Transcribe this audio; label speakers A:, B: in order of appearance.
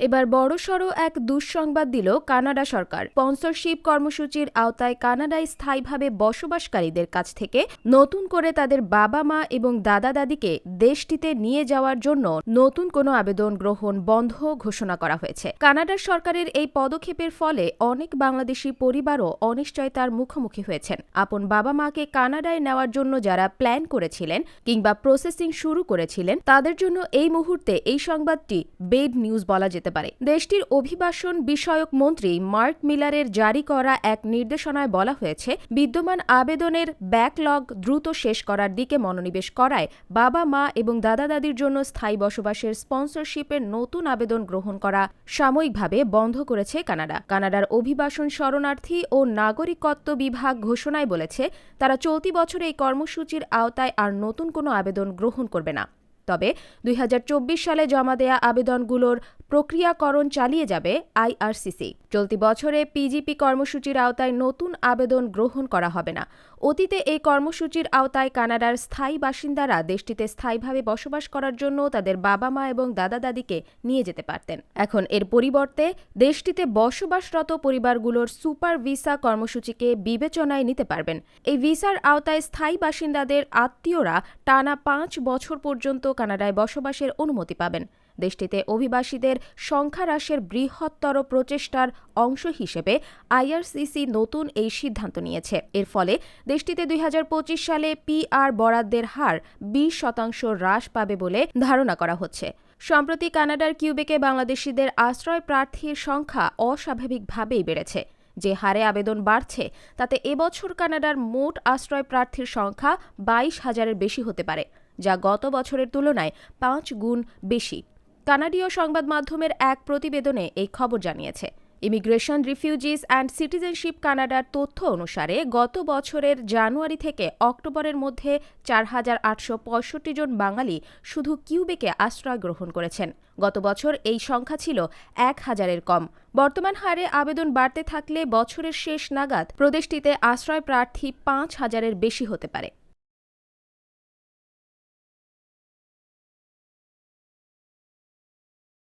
A: এবার বড়সড় এক দুঃসংবাদ দিল কানাডা সরকার। স্পন্সরশিপ কর্মসূচির আওতায় কানাডায় স্থায়ীভাবে বসবাসকারীদের কাছ থেকে নতুন করে তাদের বাবা মা এবং দাদা দাদিকে দেশটিতে নিয়ে যাওয়ার জন্য নতুন কোনো আবেদন গ্রহণ বন্ধ ঘোষণা করা হয়েছে। কানাডার সরকারের এই পদক্ষেপের ফলে অনেক বাংলাদেশি পরিবারও অনিশ্চয়তার মুখোমুখি হয়েছেন। আপন বাবা মাকে কানাডায় নেওয়ার জন্য যারা প্ল্যান করেছিলেন কিংবা প্রসেসিং শুরু করেছিলেন, তাদের জন্য এই মুহূর্তে এই সংবাদটি বেড নিউজ বলা যেতে পারে। দেশটির অভিবাসন বিষয়ক মন্ত্রী মার্ক মিলারের জারি করা এক নির্দেশনায় বলা হয়েছে, বিদ্যমান আবেদনের ব্যাকলগ দ্রুত শেষ করার দিকে মনোনিবেশ করায় বাবা, মা এবং দাদা, দাদির জন্য স্থায়ী বসবাসের স্পন্সরশিপের নতুন আবেদন গ্রহণ করা সাময়িকভাবে বন্ধ করেছে কানাডা। কানাডার অভিবাসন শরণার্থী ও নাগরিকত্ব বিভাগ ঘোষণায় বলেছে, তারা চলতি বছরে এই কর্মসূচির আওতায় আর নতুন কোনো আবেদন গ্রহণ করবে না। তবে দুই হাজার চব্বিশ সালে জমা দেয়া আবেদনগুলোর প্রক্রিয়াকরণ চালিয়ে যাবে আইআরসিসি চলতি বছরে পিজিপি কর্মসূচির আওতায় নতুন আবেদন গ্রহণ করা হবে না। অতীতে এই কর্মসূচির আওতায় কানাডার স্থায়ী বাসিন্দারা দেশটিতে স্থায়ীভাবে বসবাস করার জন্য তাদের বাবা মা এবং দাদা দাদিকে নিয়ে যেতে পারতেন। এখন এর পরিবর্তে দেশটিতে বসবাসরত পরিবারগুলোর সুপার ভিসা কর্মসূচিকে বিবেচনায় নিতে পারবেন। এই ভিসার আওতায় স্থায়ী বাসিন্দাদের আত্মীয়রা টানা পাঁচ বছর পর্যন্ত কানাডায় বসবাসের অনুমতি পাবেন। দেশটিতে অভিবাসীদের সংখ্যা হ্রাসের বৃহত্তর প্রচেষ্টার অংশ হিসেবে আইআরসিসি নতুন এই সিদ্ধান্ত নিয়েছে। এর ফলে দেশটিতে দুই হাজার পঁচিশ সালে পিআর বরাদ্দের হার বিশ শতাংশ হ্রাস পাবে বলে ধারণা করা হচ্ছে। সম্প্রতি কানাডার কিউবেকে বাংলাদেশিদের আশ্রয় প্রার্থীর সংখ্যা অস্বাভাবিকভাবেই বেড়েছে। যে হারে আবেদন বাড়ছে, তাতে এবছর কানাডার মোট আশ্রয় প্রার্থীর সংখ্যা বাইশ হাজারের বেশি হতে পারে। যা গত বছরের তুলনায় পাঁচ গুণ বেশি। কানাডীয় সংবাদ মাধ্যমের এক প্রতিবেদনে এই খবর জানিয়েছে। ইমিগ্রেশন রিফিউজিস অ্যান্ড সিটিজেনশিপ কানাডার তথ্য অনুসারে গত বছরের জানুয়ারি থেকে অক্টোবরের মধ্যে চার হাজার আটশো পঁয়ষট্টি জন বাঙালি শুধু কিউবেকে আশ্রয় গ্রহণ করেছেন। গত বছর এই সংখ্যা ছিল এক হাজারের কম। বর্তমান হারে আবেদন বাড়তে থাকলে বছরের শেষ নাগাদ প্রদেশটিতে আশ্রয় প্রার্থী পাঁচ হাজারের বেশি হতে পারে।